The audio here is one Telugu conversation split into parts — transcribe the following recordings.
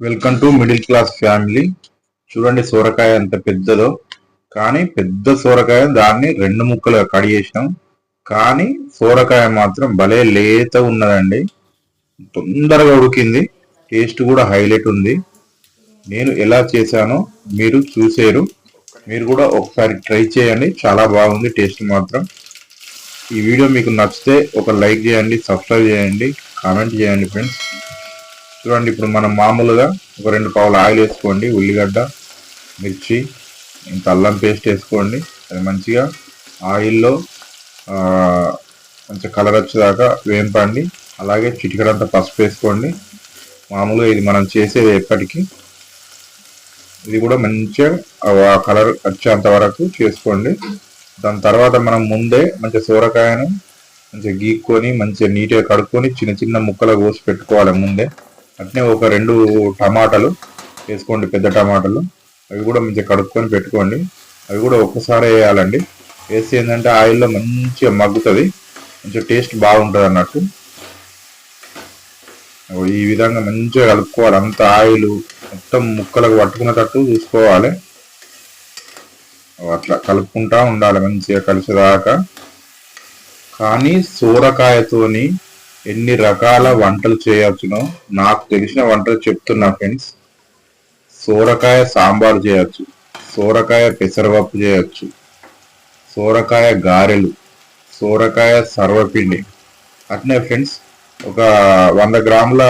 Welcome to middle class family చూడండి సోరకాయ ఎంత పెద్దదో. కానీ పెద్ద సోరకాయ దాన్ని రెండు ముక్కలుగా కట్ చేసినాం. కానీ సోరకాయ మాత్రం భలే లేత ఉన్నదండి. తొందరగా ఉడికింది. టేస్ట్ కూడా హైలైట్ ఉంది. నేను ఎలా చేశానో మీరు చూసారు. మీరు కూడా ఒకసారి ట్రై చేయండి. చాలా బాగుంది టేస్ట్ మాత్రం. ఈ వీడియో మీకు నచ్చితే ఒక లైక్ చేయండి సబ్స్క్రైబ్ చేయండి కామెంట్ చేయండి ఫ్రెండ్స్. చూడండి ఇప్పుడు మనం మామూలుగా ఒక రెండు పావులు ఆయిల్ వేసుకోండి ఉల్లిగడ్డ మిర్చి ఇంత అల్లం పేస్ట్ వేసుకోండి. అది మంచిగా ఆయిల్లో ఆ, మంచి కలర్ వచ్చేదాకా వేంపండి. అలాగే చిటికడంత పసుపు వేసుకోండి. మామూలుగా ఇది మనం చేసేది ఎప్పటికీ ఇది కూడా మంచిగా ఆ కలర్ వచ్చేంత వరకు చేసుకోండి. దాని తర్వాత మనం ముందే మంచిగా సోరకాయను మంచిగా గీక్కొని మంచిగా నీట్గా కడుక్కొని చిన్న చిన్న ముక్కలు కోసి పెట్టుకోవాలి ముందే. అట్నే ఒక రెండు టమాటాలు వేసుకోండి పెద్ద టమాటాలు. అవి కూడా మంచిగా కడుక్కొని పెట్టుకోండి. అవి కూడా ఒక్కసారి వేయాలండి. వేసి ఏంటంటే ఆయిల్లో మంచిగా మగ్గుతుంది. మంచిగా టేస్ట్ బాగుంటుంది అన్నట్టు. ఈ విధంగా మంచిగా కలుపుకోవాలి. అంత ఆయిల్ మొత్తం ముక్కలకు పట్టుకునేటట్టు చూసుకోవాలి. అట్లా కలుపుకుంటా ఉండాలి మంచిగా కలిసేదాకా. కానీ సూరకాయతోని ఎన్ని రకాల వంటలు చేయొచ్చునో నాకు తెలిసిన వంటలు చెప్తున్నా ఫ్రెండ్స్ సోరకాయ సాంబార్ చేయొచ్చు సోరకాయ పెసరపప్పు చేయొచ్చు సోరకాయ గారెలు సోరకాయ సర్వపిండి. అట్నే ఫ్రెండ్స్ ఒక వంద గ్రాముల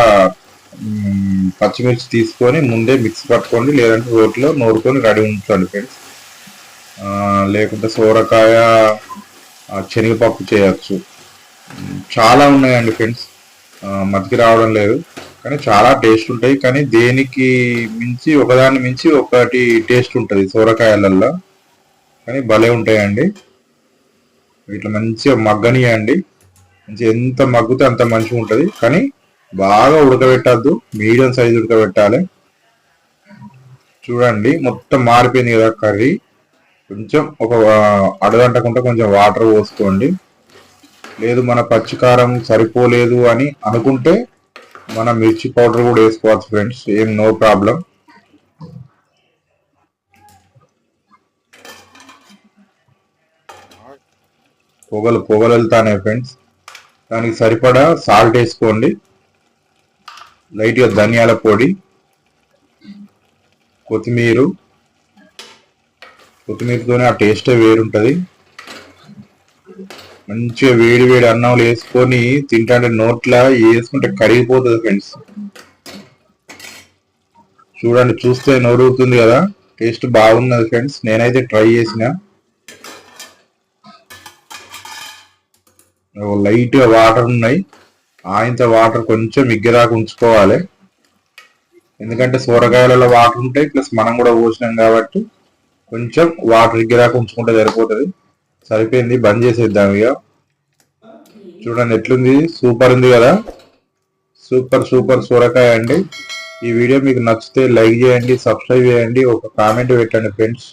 పచ్చిమిర్చి తీసుకొని ముందే మిక్స్ పట్టుకోండి లేదంటే రోట్లో నూరుకొని రెడీ ఉంచండి ఫ్రెండ్స్ లేకుంటే సోరకాయ శనగపప్పు చేయొచ్చు. చాలా ఉన్నాయండి ఫ్రెండ్స్ మతికి రావడం లేదు. కానీ చాలా టేస్ట్ ఉంటాయి. కానీ దేనికి మించి ఒకదాన్ని మించి ఒకటి టేస్ట్ ఉంటుంది సోరకాయలల్లో. కానీ భలే ఉంటాయండి. ఇట్లా మంచిగా మగ్గనియండి. మంచి ఎంత మగ్గితే అంత మంచిగా ఉంటుంది. కానీ బాగా ఉడకబెట్టద్దు. Medium size ఉడకబెట్టాలి. చూడండి మొత్తం మారిపోయింది కదా కర్రీ. కొంచెం ఒక అడగంటకుండా కొంచెం వాటర్ పోసుకోండి. లేదు మన పచ్చికారం సరిపోలేదు అని అనుకుంటే మన మిర్చి పౌడర్ కూడా వేసుకోవచ్చు ఫ్రెండ్స్ ఏం నో ప్రాబ్లం. పొగలు పొగలు వెళ్తానే ఫ్రెండ్స్. దానికి సరిపడా సాల్ట్ వేసుకోండి. లైట్గా ధనియాల పొడి కొత్తిమీర. కొత్తిమీరతోనే ఆ టేస్టే వేరుంటుంది. మంచిగా వేడి వేడి అన్నంలో వేసుకొని తింటాంటే నోట్లా వేసుకుంటే కరిగిపోతుంది ఫ్రెండ్స్ చూడండి చూస్తే నోరుతుంది కదా. టేస్ట్ బాగున్నది ఫ్రెండ్స్ నేనైతే ట్రై చేసిన. లైట్గా వాటర్ ఉన్నాయి. ఆయంత వాటర్ కొంచెం మిగ్గరాకు ఉంచుకోవాలి. ఎందుకంటే సొరకాయలలో వాటర్ ఉంటాయి ప్లస్ మనం కూడా పోసినాం కాబట్టి కొంచెం వాటర్ ఇగ్గిరాక ఉంచుకుంటే సరిపోతుంది. సరిపోయింది బంద్ చేసేద్దాం ఇక చూడండి ఎట్లుంది? సూపర్ ఉంది కదా? సూపర్ సూపర్ సూరకాయ అండి. ఈ వీడియో మీకు నచ్చితే లైక్ చేయండి సబ్స్క్రైబ్ చేయండి ఒక కామెంట్ పెట్టండి ఫ్రెండ్స్.